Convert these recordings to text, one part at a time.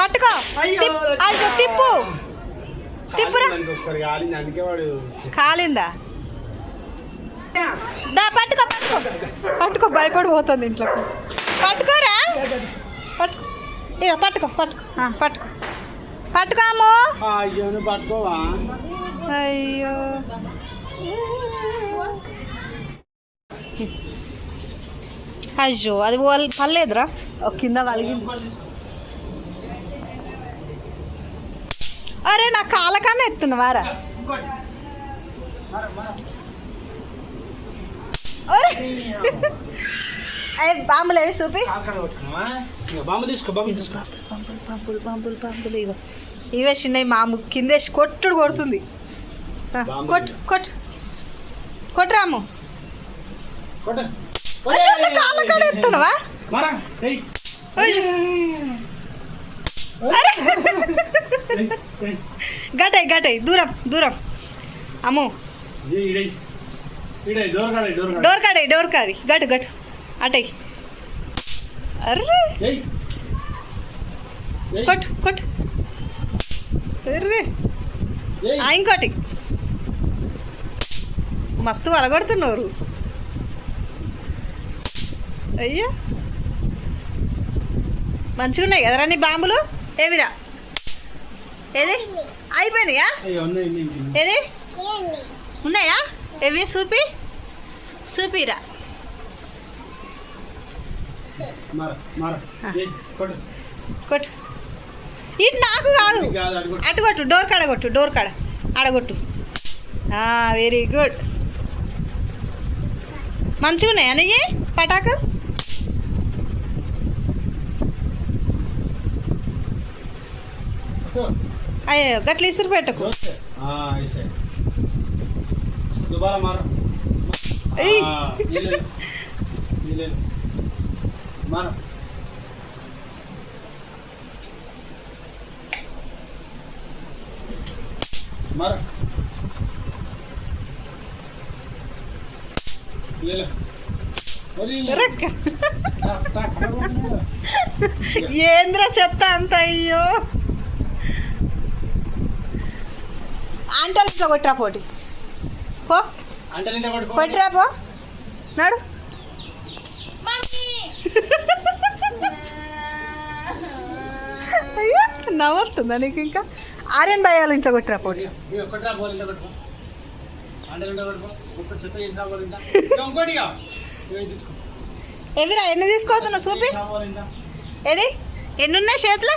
పట్టుకో. అయ్యో, తిప్పు. తిప్పురా. కాలింది? దా పట్టుకో పట్టుకో. పట్టుకో భయపడిపోతుంది ఇంట్లోకి పట్టుకోరా. పట్టుకో. ఇక పట్టుకో పట్టుకో. పట్టుకో. పట్టుకో అమ్మో. అయ్యో పట్టుకోవా? అయ్యో. అయ్యో అది పర్లేదురా. కింద వలిగింది. అరే నా కాలకన్నా ఎత్తున్నవారా బాంబులు అవి చూపి? బాంబు తీసుకో బాంబు తీసుకో. పంపులు పంపులు ఇగో. ఇవే చిన్నవి మాము కిందేసి కొట్టుడు కొడుతుంది. బాంబులు. కొట్టు కొట్టు. కొట్టురాము కొట్టు. కాళ్ళ కాడ ఎత్తున్నావా మరా ఏయ్ అయ్యో. అరే ఏయ్, ఏయ్. గటై గటై దూరం దూరం. అమ్ము. డోర్ కాడ డోర్ కాడ. గటు గటు. అటై. అర్రే. కొట్టు కొట్టు. అర్రే. ఇంకోటి. మస్తు వలగొడుతున్నారు. అయ్యా. మంచిగా ఉన్నాయి కదరా నీ బాంబులు? ఏవిరా ఏది? అయిపోయినాయా. ఏది? ఉన్నాయా? ఏవి? చూపి చూపిరా మర మర. ఆ. ఏయ్, కొట్టు. ఇటు నాకు కాదు. ఇది కాదు, అటు కొట్టు. అటు కొట్టు డోర్ కాడ కొట్టు డోర్ కాడ. ఆడగొట్టు వెరీ గుడ్. మంచిగా ఉన్నాయా నెయ్యి పటాకు? అయ్యో గట్ల ఇసురు పెట్టకు. దుబారా మారు. మారు. మారు. ఏంద్ర చెత్త అంత అయ్యో. ఆంటలు ఇట్లా కొట్టిరా పోటీ. పో. కొట్టిరా పో. నాడు. అయ్యో నవ్వుతుందా నీకు ఇంకా? ఆర్యన్ భయాలు ఇంట్లో కొట్టిరా పోటీ. ఎవిరా ఎన్ని తీసుకోతున్నావు చూపి. ఏది? ఎన్ని ఉన్నాయి చేతిలో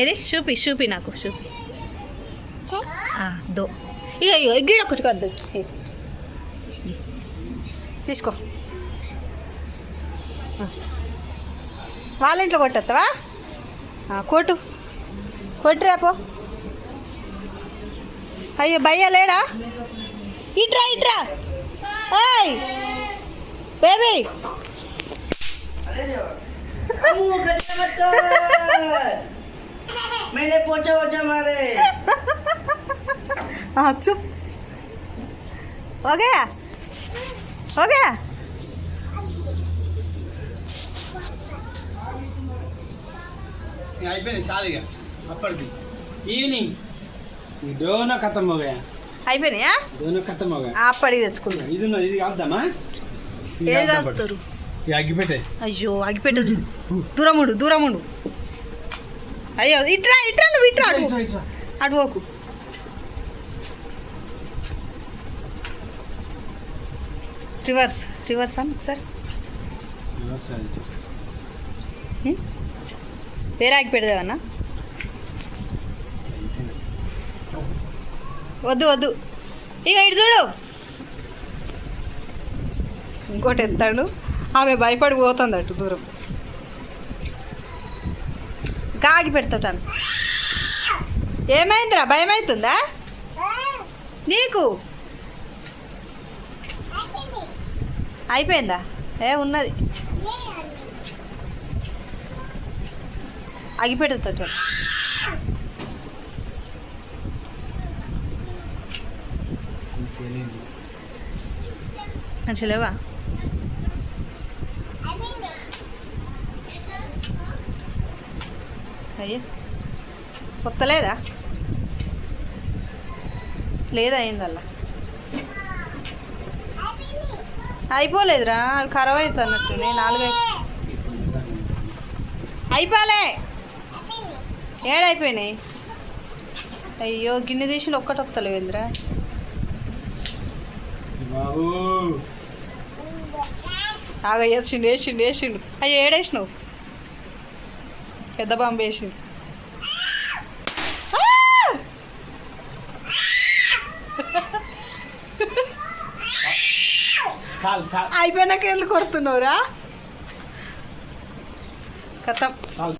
ఏది? చూపి చూపి నాకు చూపి. దో ఇక గిడ ఒకటి కద్దు తీసుకో వాళ్ళ ఇంట్లో కొట్టేస్తావా కొట్టు కొట్టురాపో అయ్యో భయ్యా లేడా ఇట్రా ఇట్రా ఓయ్ బేబీ గట్టిగా मैंने पोछा वोछा मारे हाँ चुप हो गया हो गया ఇక అయిపోయింది చాలు ఇక అప్పటికి ఈవినింగ్ ఈ డోనో ఖతం हो गया అయిపోయినాయా డోనో ఖతం हो गया అప్పటికి తెచ్చుకుందాం ఇది ఉన్నది ఇది కాద్దామా ఇది ఏది కాద్దాం పట్టు. కలుపుతారు ఇది అగ్గిపెట్టే అయ్యో అగిపెట్టు దూరముడు దూరముడు అయ్యో ఇట్రా ఇట్రా నువ్వు ఇట్రా అటు అటు పోకు. రివర్స్ రివర్స్ అన్న ఒకసారి? వేరే ఆగి పెడదామన్నా వద్దు వద్దు. ఇక ఇటు చూడు. ఇంకోటి ఎత్తాడు. ఆమె భయపడి పోతుంది అటు దూరం. గాగి పెడతాను. ఏమైందిరా? భయం అవుతుందా నీకు? అయిపోయిందా? ఏ ఉన్నది. అగిపెడతాడు మంచి అయ్యో. కొత్తలేదా? లేదా అయిందల్లా అయిపోలేదురా అవి ఖరాబ్ అవుతుంది అన్నట్టు. నేను నాలుగు అయిపోలే. ఏడైపోయినాయి? అయ్యో గిన్నె తీసి ఒక్కటి వస్తలేవేంద్రా బాబు. ఆగ వేసిండు వేసిండు వేసిండు అయ్యో ఏడేసినావు? పెద్ద బాంబు చాలు. అయిపోయినాక ఎందుకు కొడుతున్నావురా? కథం. చాలు.